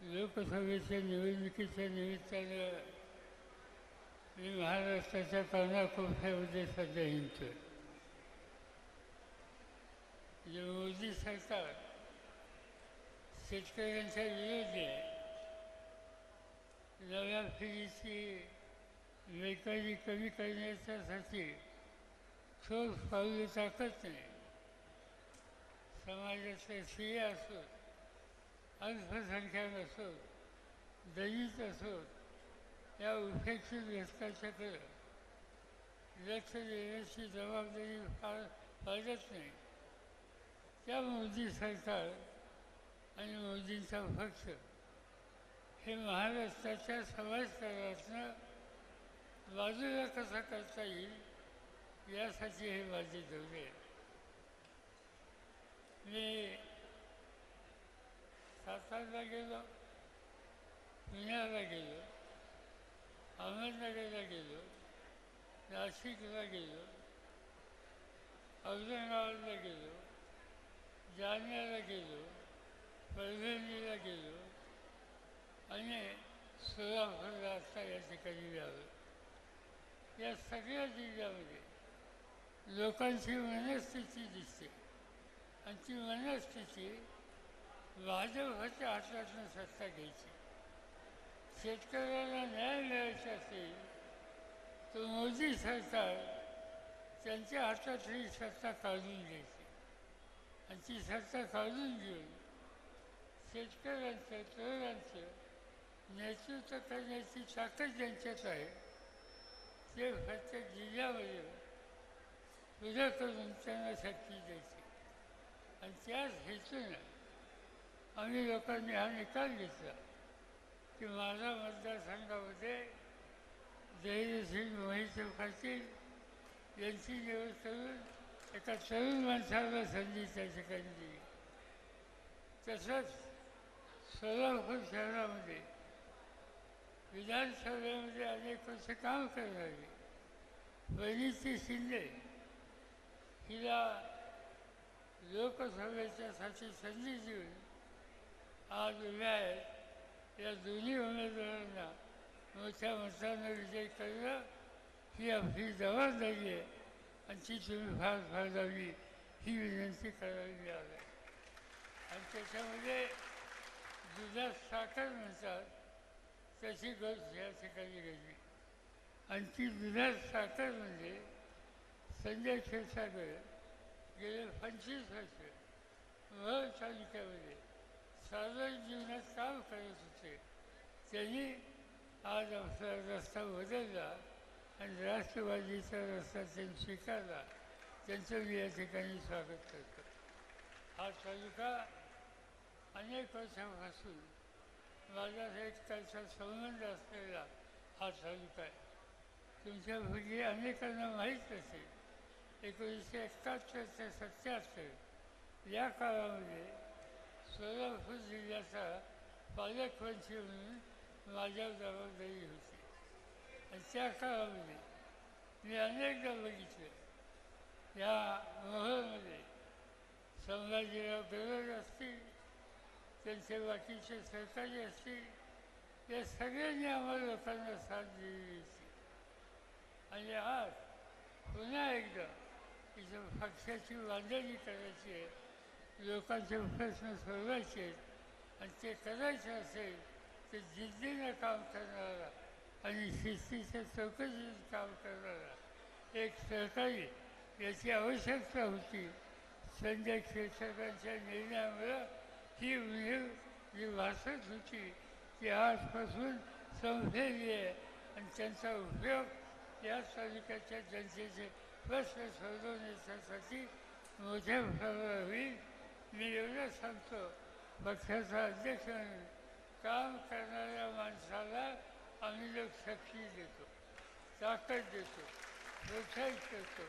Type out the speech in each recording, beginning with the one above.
लोकसभेच्या निवडणुकीच्या निमित्तानं मी महाराष्ट्राच्या कानाकोपऱ्यामध्ये सध्या हिंडतोय जे मोदी सरकार शेतकऱ्यांच्या विरोधी आहे नव्या पिढीची बेकारी कमी करण्याच्यासाठी ठोस पाऊले टाकत नाही. समाजाचे स्त्रिया असोत अल्पसंख्याक असोत दलित असोत या उपेक्षित घटकाच्याकडं लक्ष देण्याची जबाबदारी फार पाळत नाही. त्या मोदी सरकार आणि मोदींचा पक्ष हे महाराष्ट्राच्या समाजकारणातनं बाजूला कसा करता येईल यासाठी हे माझे दौरे मी सातारला गेलो पुण्याला गेलो अहमदनगरला गेलो नाशिकला गेलो औरंगाबादला गेलो जालन्याला गेलो परभणीला गेलो आणि सोलापूरला आता या ठिकाणी जावं या सगळ्या जिल्ह्यामध्ये लोकांची मनस्थिती दिसते. आणि ती मनस्थिती भाजपच्या हातातून सत्ता घ्यायची. शेतकऱ्याला न्याय मिळायचा असेल तर मोदी सरकार त्यांच्या हातातली सत्ता काढून घ्यायची. आणि ती सत्ता काढून घेऊन शेतकऱ्यांचं तरुणांचं नेतृत्व करण्याची ताकद ज्यांच्यात आहे ते फक्त जिल्ह्यामध्ये उद्या करून त्यांना शक्ती द्यायची. आणि त्याच हेतूनं आम्ही लोकांनी हा निकाल घेतला की माझा मतदारसंघामध्ये धैर्यशील मोहित पाटील यांची निवड करून एका तरुण माणसाला संधी त्या ठिकाणी दिली. तसंच सोलापूर शहरामध्ये विधानसभेमध्ये अनेक वर्ष काम करणारी वनिती शिंदे हिला लोकसभेच्यासाठी संधी देऊन आज उभ्या आहे या दोन्ही उमेदवारांना मोठ्या मतानं विजय करणं ही आपली जबाबदारी आहे आणि ती तुम्ही फार फारदावी ही विनंती करावी मिळाली आणि त्याच्यामध्ये दुधात साखर म्हणतात तशी गोष्ट या ठिकाणी घडली आणि ती दुधात साखर म्हणजे संजय क्षीरसागर गेले पंचवीस वर्ष महल तालुक्यामध्ये साधारण जीवनात काम करत होते. त्यांनी आज आपला रस्ता बदलला आणि राष्ट्रवादीचा रस्ता त्यांनी स्वीकारला. त्यांचं मी या ठिकाणी स्वागत करतो. हा तालुका अनेक वर्षापासून माझा एक त्याचा संबंध असलेला हा तालुका आहे. तुमच्यापैकी अनेकांना माहीत असेल एकोणीसशे एकाहत्तर ते सत्याहत्तर या काळामध्ये सोलापूर जिल्ह्याचा पालकमंत्री म्हणून माझ्या जबाबदारी होती आणि त्या काळामध्ये मी अनेकदा बघितलं या मोहळमध्ये संभाजीराव गरज असतील त्यांचे बाकीचे सहकारी असतील या सगळ्यांनी आम्हाला लोकांना साथ दिलेली होती आणि आज पुन्हा एकदा इथं पक्षाची बांधणी करायची आहे लोकांचे प्रश्न सोडवायचे आहेत आणि ते करायचं असेल तर जिद्दीनं काम करणारा आणि शिस्तीच्या चौकशीत काम करणारा एक सहकारी याची आवश्यकता होती. संजय क्षीरसागरांच्या निर्णयामुळं ही उणीव जी भासत होती ती आजपासून संपलेली आहे आणि त्यांचा उपयोग या तालुक्याच्या जनतेचे प्रश्न सोडवण्यासाठी मोठ्या प्रमाणावर होईल. मी एवढं सांगतो पक्षाचा अध्यक्ष म्हणून काम करणाऱ्या माणसाला आम्ही लोक शक्ती देतो ताकद देतो प्रोत्साहित करतो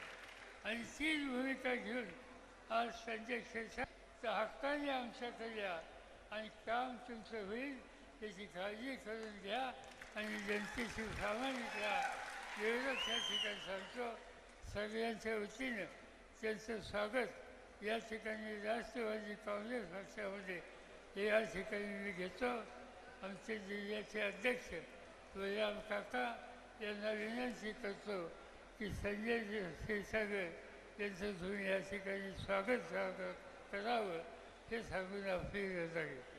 आणि तीच भूमिका घेऊन आज संजय क्षीरसागर हक्काने आमच्याकडे या आणि काम तुमचं होईल त्याची काळजी करून घ्या आणि जनतेशी प्रामाणिक राहा एवढंच या ठिकाणी सांगतो. सगळ्यांच्या वतीनं त्यांचं स्वागत. या ठिकाणी राष्ट्रवादी काँग्रेस पक्षामध्ये हे या ठिकाणी मी घेतो. आमचे जिल्ह्याचे अध्यक्ष बलराम काका यांना विनंती करतो की संजय क्षीरसागर यांचं तुम्ही या ठिकाणी स्वागत स्वागत करावं हे सांगून आपली रजा घेतो